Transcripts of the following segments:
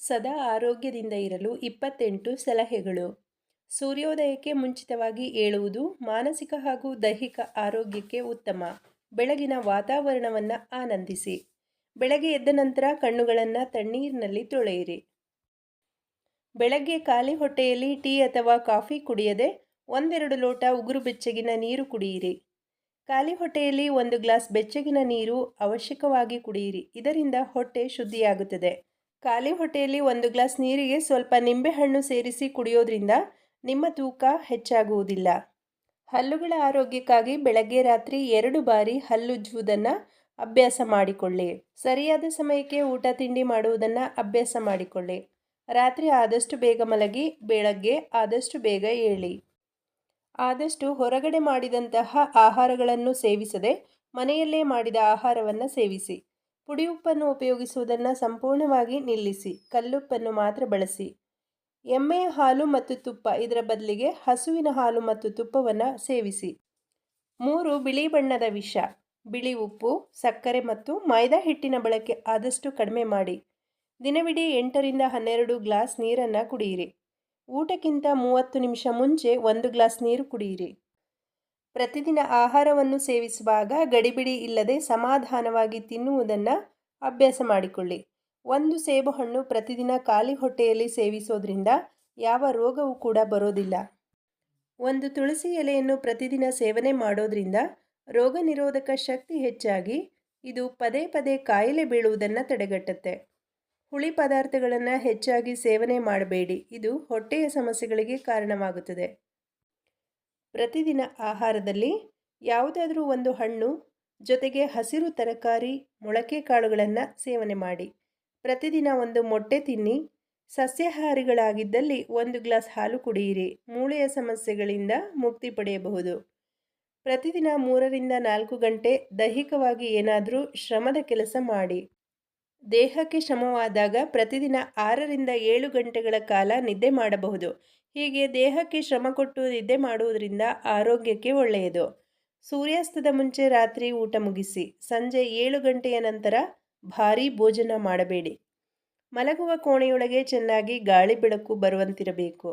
ಸದಾ ಆರೋಗ್ಯದಿಂದ ಇರಲು ಇಪ್ಪತ್ತೆಂಟು ಸಲಹೆಗಳು. ಸೂರ್ಯೋದಯಕ್ಕೆ ಮುಂಚಿತವಾಗಿ ಏಳುವುದು ಮಾನಸಿಕ ಹಾಗೂ ದೈಹಿಕ ಆರೋಗ್ಯಕ್ಕೆ ಉತ್ತಮ. ಬೆಳಗಿನ ವಾತಾವರಣವನ್ನು ಆನಂದಿಸಿ. ಬೆಳಗ್ಗೆ ಎದ್ದ ನಂತರ ಕಣ್ಣುಗಳನ್ನು ತಣ್ಣೀರಿನಲ್ಲಿ ತೊಳೆಯಿರಿ. ಬೆಳಗ್ಗೆ ಖಾಲಿ ಹೊಟ್ಟೆಯಲ್ಲಿ ಟೀ ಅಥವಾ ಕಾಫಿ ಕುಡಿಯದೆ ಒಂದೆರಡು ಲೋಟ ಉಗುರು ಬೆಚ್ಚಗಿನ ನೀರು ಕುಡಿಯಿರಿ. ಖಾಲಿ ಹೊಟ್ಟೆಯಲ್ಲಿ ಒಂದು ಗ್ಲಾಸ್ ಬೆಚ್ಚಗಿನ ನೀರು ಅವಶ್ಯಕವಾಗಿ ಕುಡಿಯಿರಿ. ಇದರಿಂದ ಹೊಟ್ಟೆ ಶುದ್ಧಿಯಾಗುತ್ತದೆ. ಖಾಲಿ ಹೊಟ್ಟೆಯಲ್ಲಿ ಒಂದು ಗ್ಲಾಸ್ ನೀರಿಗೆ ಸ್ವಲ್ಪ ನಿಂಬೆಹಣ್ಣು ಸೇರಿಸಿ ಕುಡಿಯೋದ್ರಿಂದ ನಿಮ್ಮ ತೂಕ ಹೆಚ್ಚಾಗುವುದಿಲ್ಲ. ಹಲ್ಲುಗಳ ಆರೋಗ್ಯಕ್ಕಾಗಿ ಬೆಳಗ್ಗೆ ರಾತ್ರಿ ಎರಡು ಬಾರಿ ಹಲ್ಲುಜ್ಜುವುದನ್ನು ಅಭ್ಯಾಸ ಮಾಡಿಕೊಳ್ಳಿ. ಸರಿಯಾದ ಸಮಯಕ್ಕೆ ಊಟ ತಿಂಡಿ ಮಾಡುವುದನ್ನು ಅಭ್ಯಾಸ ಮಾಡಿಕೊಳ್ಳಿ. ರಾತ್ರಿ ಆದಷ್ಟು ಬೇಗ ಮಲಗಿ, ಬೆಳಗ್ಗೆ ಆದಷ್ಟು ಬೇಗ ಏಳಿ. ಆದಷ್ಟು ಹೊರಗಡೆ ಮಾಡಿದಂತಹ ಆಹಾರಗಳನ್ನು ಸೇವಿಸದೆ ಮನೆಯಲ್ಲೇ ಮಾಡಿದ ಆಹಾರವನ್ನು ಸೇವಿಸಿ. ಪುಡಿಯುಪ್ಪನ್ನು ಉಪಯೋಗಿಸುವುದನ್ನು ಸಂಪೂರ್ಣವಾಗಿ ನಿಲ್ಲಿಸಿ, ಕಲ್ಲುಪ್ಪನ್ನು ಮಾತ್ರ ಬಳಸಿ. ಎಮ್ಮೆಯ ಹಾಲು ಮತ್ತು ತುಪ್ಪ ಇದರ ಬದಲಿಗೆ ಹಸುವಿನ ಹಾಲು ಮತ್ತು ತುಪ್ಪವನ್ನು ಸೇವಿಸಿ. ಮೂರು, ಬಿಳಿ ಬಣ್ಣದ ವಿಷ, ಬಿಳಿ ಉಪ್ಪು, ಸಕ್ಕರೆ ಮತ್ತು ಮೈದಾ ಹಿಟ್ಟಿನ ಬಳಕೆ ಆದಷ್ಟು ಕಡಿಮೆ ಮಾಡಿ. ದಿನವಿಡೀ ಎಂಟರಿಂದ ಹನ್ನೆರಡು ಗ್ಲಾಸ್ ನೀರನ್ನು ಕುಡಿಯಿರಿ. ಊಟಕ್ಕಿಂತ ಮೂವತ್ತು ನಿಮಿಷ ಮುಂಚೆ ಒಂದು ಗ್ಲಾಸ್ ನೀರು ಕುಡಿಯಿರಿ. ಪ್ರತಿದಿನ ಆಹಾರವನ್ನು ಸೇವಿಸುವಾಗ ಗಡಿಬಿಡಿ ಇಲ್ಲದೆ ಸಮಾಧಾನವಾಗಿ ತಿನ್ನುವುದನ್ನು ಅಭ್ಯಾಸ ಮಾಡಿಕೊಳ್ಳಿ. ಒಂದು ಸೇಬುಹಣ್ಣು ಪ್ರತಿದಿನ ಖಾಲಿ ಹೊಟ್ಟೆಯಲ್ಲಿ ಸೇವಿಸೋದ್ರಿಂದ ಯಾವ ರೋಗವೂ ಕೂಡ ಬರೋದಿಲ್ಲ. ಒಂದು ತುಳಸಿ ಎಲೆಯನ್ನು ಪ್ರತಿದಿನ ಸೇವನೆ ಮಾಡೋದ್ರಿಂದ ರೋಗ ನಿರೋಧಕ ಶಕ್ತಿ ಹೆಚ್ಚಾಗಿ ಇದು ಪದೇ ಪದೇ ಕಾಯಿಲೆ ಬೀಳುವುದನ್ನು ತಡೆಗಟ್ಟುತ್ತೆ. ಹುಳಿ ಪದಾರ್ಥಗಳನ್ನು ಹೆಚ್ಚಾಗಿ ಸೇವನೆ ಮಾಡಬೇಡಿ. ಇದು ಹೊಟ್ಟೆಯ ಸಮಸ್ಯೆಗಳಿಗೆ ಕಾರಣವಾಗುತ್ತದೆ. ಪ್ರತಿದಿನ ಆಹಾರದಲ್ಲಿ ಯಾವುದಾದರೂ ಒಂದು ಹಣ್ಣು ಜೊತೆಗೆ ಹಸಿರು ತರಕಾರಿ, ಮೊಳಕೆ ಕಾಳುಗಳನ್ನು ಸೇವನೆ ಮಾಡಿ. ಪ್ರತಿದಿನ ಒಂದು ಮೊಟ್ಟೆ ತಿನ್ನಿ, ಸಸ್ಯಾಹಾರಿಗಳಾಗಿದ್ದಲ್ಲಿ ಒಂದು ಗ್ಲಾಸ್ ಹಾಲು ಕುಡಿಯಿರಿ, ಮೂಳೆಯ ಸಮಸ್ಯೆಗಳಿಂದ ಮುಕ್ತಿ ಪಡೆಯಬಹುದು. ಪ್ರತಿದಿನ ಮೂರರಿಂದ ನಾಲ್ಕು ಗಂಟೆ ದೈಹಿಕವಾಗಿ ಏನಾದರೂ ಶ್ರಮದ ಕೆಲಸ ಮಾಡಿ. ದೇಹಕ್ಕೆ ಶ್ರಮವಾದಾಗ ಪ್ರತಿದಿನ ಆರರಿಂದ ಏಳು ಗಂಟೆಗಳ ಕಾಲ ನಿದ್ದೆ ಮಾಡಬಹುದು. ಹೀಗೆ ದೇಹಕ್ಕೆ ಶ್ರಮ ಕೊಟ್ಟು ನಿದ್ದೆ ಮಾಡುವುದರಿಂದ ಆರೋಗ್ಯಕ್ಕೆ ಒಳ್ಳೆಯದು. ಸೂರ್ಯಾಸ್ತದ ಮುಂಚೆ ರಾತ್ರಿ ಊಟ ಮುಗಿಸಿ, ಸಂಜೆ ಏಳು ಗಂಟೆಯ ನಂತರ ಭಾರೀ ಭೋಜನ ಮಾಡಬೇಡಿ. ಮಲಗುವ ಕೋಣೆಯೊಳಗೆ ಚೆನ್ನಾಗಿ ಗಾಳಿ ಬೆಳಕು ಬರುವಂತಿರಬೇಕು.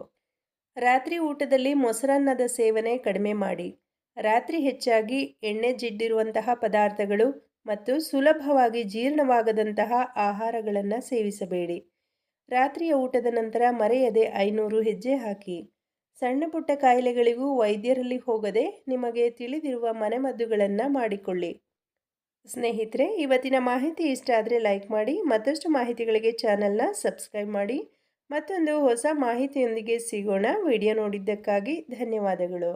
ರಾತ್ರಿ ಊಟದಲ್ಲಿ ಮೊಸರನ್ನದ ಸೇವನೆ ಕಡಿಮೆ ಮಾಡಿ. ರಾತ್ರಿ ಹೆಚ್ಚಾಗಿ ಎಣ್ಣೆ ಜಿಡ್ಡಿರುವಂತಹ ಪದಾರ್ಥಗಳು ಮತ್ತು ಸುಲಭವಾಗಿ ಜೀರ್ಣವಾಗದಂತಹ ಆಹಾರಗಳನ್ನು ಸೇವಿಸಬೇಡಿ. ರಾತ್ರಿಯ ಊಟದ ನಂತರ ಮರೆಯದೆ ಐನೂರು ಹೆಜ್ಜೆ ಹಾಕಿ. ಸಣ್ಣ ಪುಟ್ಟ ಕಾಯಿಲೆಗಳಿಗೂ ವೈದ್ಯರಲ್ಲಿ ಹೋಗದೆ ನಿಮಗೆ ತಿಳಿದಿರುವ ಮನೆಮದ್ದುಗಳನ್ನು ಮಾಡಿಕೊಳ್ಳಿ. ಸ್ನೇಹಿತರೆ, ಇವತ್ತಿನ ಮಾಹಿತಿ ಇಷ್ಟ ಆದರೆ ಲೈಕ್ ಮಾಡಿ, ಮತ್ತಷ್ಟು ಮಾಹಿತಿಗಳಿಗೆ ಚಾನಲ್ನ ಸಬ್ಸ್ಕ್ರೈಬ್ ಮಾಡಿ, ಮತ್ತೊಂದು ಹೊಸ ಮಾಹಿತಿಯೊಂದಿಗೆ ಸಿಗೋಣ. ವಿಡಿಯೋ ನೋಡಿದ್ದಕ್ಕಾಗಿ ಧನ್ಯವಾದಗಳು.